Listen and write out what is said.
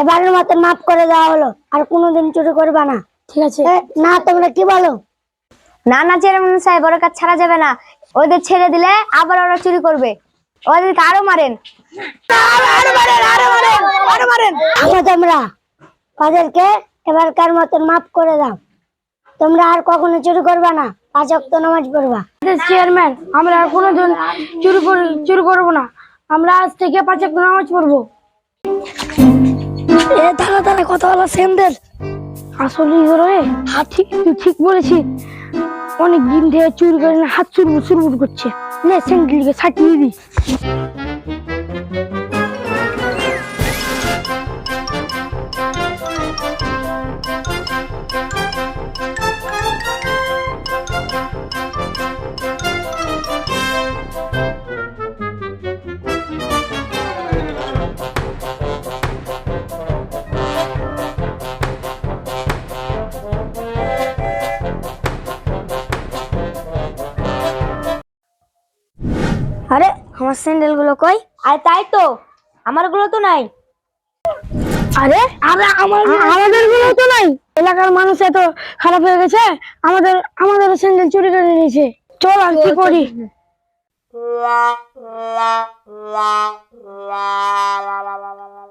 এবারের মতন মাফ করে দেওয়া হলো আর কোনোদিন চুরি করবা না। ঠিক আছে। না তোমরা কি বলো? না না চেয়ারম্যান সাহেব ওর কাছে ছাড়া যাবে না। ওদের ছেড়ে দিলে আবার ওরা চুরি করবে। ওদেরকে আরও মারেন। তোমরা ওদেরকে এবারকার মতন মাফ করে দাও। তোমরা আর কখনো চুরি করবা না। পাঁচ অক্ত নামাজ পড়বা। চেয়ারম্যান আমরা আর কোনোদিন চুরি করি চুরি করব না। আমরা আজ থেকে পাঁচ এক নামাজ পড়ব। এ তারা তারা কথা বলা সেমদের আসলে রে হাত ঠিক তুই ঠিক বলেছিস। অনেক দিন থেকে চুর করে না হাত চুরবুর চুরবুর করছে। নে স্যান্ডেলকে ছাটিয়ে দি আরে আমার স্যান্ডেলগুলো কই আরে তাই তো আমারগুলো তো নাই আরে আরে আমার আমাদেরগুলো তো নাই এলাকার মানুষ এত খারাপ হয়ে গেছে আমাদের আমাদের স্যান্ডেল চুরি করে নিয়েছে চল আর কি করি la la la la la la la